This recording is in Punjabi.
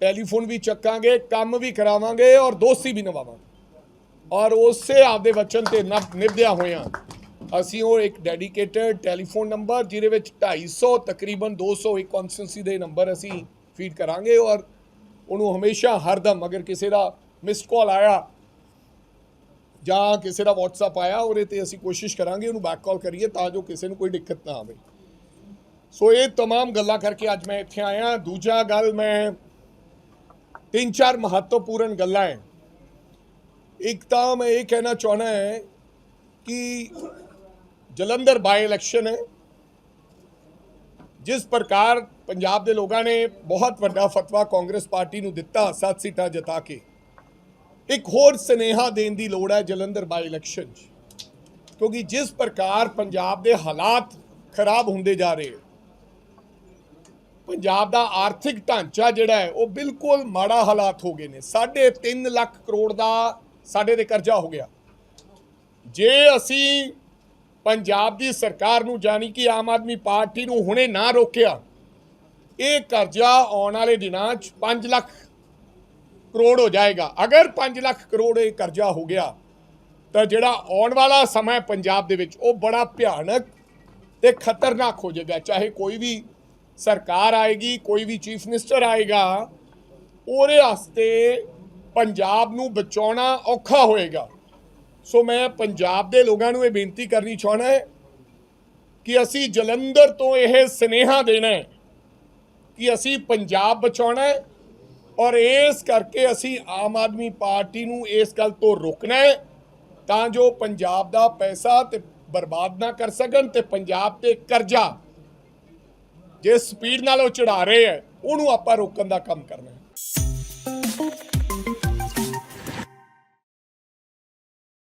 ਟੈਲੀਫੋਨ ਵੀ ਚੱਕਾਂਗੇ ਕੰਮ ਵੀ ਕਰਾਵਾਂਗੇ ਔਰ ਦੋਸਤੀ ਵੀ ਨਿਭਾਵਾਂਗੇ ਔਰ ਉਸੇ ਆਪਦੇ ਵਚਨ ਤੇ ਨਭ- ਨਿਭਦਿਆਂ ਹੋਇਆਂ ਅਸੀਂ ਉਹ ਇੱਕ ਡੈਡੀਕੇਟਡ ਟੈਲੀਫੋਨ ਨੰਬਰ ਜਿਹਦੇ ਵਿੱਚ 250 ਤਕਰੀਬਨ 200 ਇੱਕ ਕਨਸਟੈਂਸੀ ਦੇ ਨੰਬਰ ਅਸੀਂ ਫੀਡ ਕਰਾਂਗੇ ਔਰ ਉਹਨੂੰ ਹਮੇਸ਼ਾ ਹਰਦਮ ਅਗਰ ਕਿਸੇ ਦਾ ਮਿਸਡ ਕਾਲ ਆਇਆ ਜਾਂ ਕਿਸੇ ਦਾ WhatsApp ਆਇਆ ਉਹਦੇ ਤੇ ਅਸੀਂ ਕੋਸ਼ਿਸ਼ ਕਰਾਂਗੇ ਉਹਨੂੰ ਬੈਕ ਕਾਲ ਕਰੀਏ ਤਾਂ ਜੋ ਕਿਸੇ ਨੂੰ ਕੋਈ ਦਿੱਕਤ ਨਾ ਆਵੇ ਸੋ ਇਹ तमाम ਗੱਲਾਂ ਕਰਕੇ ਅੱਜ ਮੈਂ ਇੱਥੇ ਆਇਆ ਦੂਜਾ ਗੱਲ ਮੈਂ ਤਿੰਨ ਚਾਰ ਮਹੱਤਵਪੂਰਨ ਗੱਲਾਂ ਹੈ ਇੱਕ ਤਾਂ ਮੈਂ ਇਹ ਕਹਿਣਾ ਚਾਹਣਾ ਹੈ ਕਿ ਜਲੰਧਰ ਬਾਈ ਇਲੈਕਸ਼ਨ ਹੈ ਜਿਸ ਪ੍ਰਕਾਰ ਪੰਜਾਬ ਦੇ ਲੋਕਾਂ ਨੇ ਬਹੁਤ ਵੱਡਾ ਫਤਵਾ ਕਾਂਗਰਸ ਪਾਰਟੀ ਨੂੰ ਦਿੱਤਾ, ਸੱਤ ਸੀਟਾਂ ਜਿਤਾ ਕੇ। ਇੱਕ ਹੋਰ ਸਨੇਹਾ ਦੇਣ ਦੀ ਲੋੜ ਹੈ ਜਲੰਧਰ ਬਾਈ ਇਲੈਕਸ਼ਨ 'ਚ। ਕਿਉਂਕਿ ਜਿਸ ਪ੍ਰਕਾਰ ਪੰਜਾਬ ਦੇ ਹਾਲਾਤ ਖਰਾਬ ਹੁੰਦੇ ਜਾ ਰਹੇ ਹੈ ਪੰਜਾਬ ਦਾ ਆਰਥਿਕ ਢਾਂਚਾ ਜਿਹੜਾ ਹੈ, ਉਹ ਬਿਲਕੁਲ ਮਾੜਾ ਹਾਲਾਤ ਹੋ ਗਏ ਨੇ। 3.5 ਲੱਖ ਕਰੋੜ ਦਾ ਸਾਡੇ ਤੇ ਕਰਜ਼ਾ ਹੋ ਗਿਆ। ਜੇ ਅਸੀਂ ਪੰਜਾਬ ਦੀ ਸਰਕਾਰ ਨੂੰ ਜਾਣੀ ਕਿ ਆਮ ਆਦਮੀ ਪਾਰਟੀ ਨੂੰ ਹੁਣੇ ਨਾ ਰੋਕਿਆ, ਇਹ ਕਰਜ਼ਾ ਆਉਣ ਵਾਲੇ ਦਿਨਾਂ 'ਚ 5 ਲੱਖ ਕਰੋੜ ਹੋ ਜਾਏਗਾ। ਅਗਰ 5 ਲੱਖ ਕਰੋੜ ਇਹ ਕਰਜ਼ਾ ਹੋ ਗਿਆ, ਤਾਂ ਜਿਹੜਾ ਆਉਣ ਵਾਲਾ ਸਮਾਂ ਪੰਜਾਬ ਦੇ ਵਿੱਚ, ਉਹ ਬੜਾ ਭਿਆਨਕ ਤੇ ਖਤਰਨਾਕ ਹੋ ਜਾਏਗਾ। ਚਾਹੇ ਕੋਈ ਵੀ ਸਰਕਾਰ ਆਏਗੀ, ਕੋਈ ਵੀ ਚੀਫ ਮਿਨਿਸਟਰ ਆਏਗਾ, ਉਹਦੇ ਵਾਸਤੇ ਪੰਜਾਬ ਨੂੰ ਬਚਾਉਣਾ ਔਖਾ ਹੋਏਗਾ। ਸੋ ਮੈਂ ਪੰਜਾਬ ਦੇ ਲੋਕਾਂ ਨੂੰ ਇਹ ਬੇਨਤੀ ਕਰਨੀ ਚਾਹਣਾ ਹੈ ਕਿ ਅਸੀਂ ਜਲੰਧਰ ਤੋਂ ਇਹ ਸਨੇਹਾ ਦੇਣਾ ਹੈ ਕਿ ਅਸੀਂ ਪੰਜਾਬ ਬਚਾਉਣਾ ਹੈ ਔਰ ਇਸ ਕਰਕੇ ਅਸੀਂ ਆਮ ਆਦਮੀ ਪਾਰਟੀ ਨੂੰ ਇਸ ਗੱਲ ਤੋਂ ਰੋਕਣਾ ਹੈ ਤਾਂ ਜੋ ਪੰਜਾਬ ਦਾ ਪੈਸਾ ਤੇ ਬਰਬਾਦ ਨਾ ਕਰ ਸਕਣ ਤੇ ਪੰਜਾਬ ਤੇ ਕਰਜ਼ਾ ਜੇ ਸਪੀਡ ਨਾਲ ਉਹ ਚੜਾ ਰਹੇ ਹੈ ਉਹਨੂੰ ਆਪਾਂ ਰੋਕਣ ਦਾ ਕੰਮ ਕਰਨਾ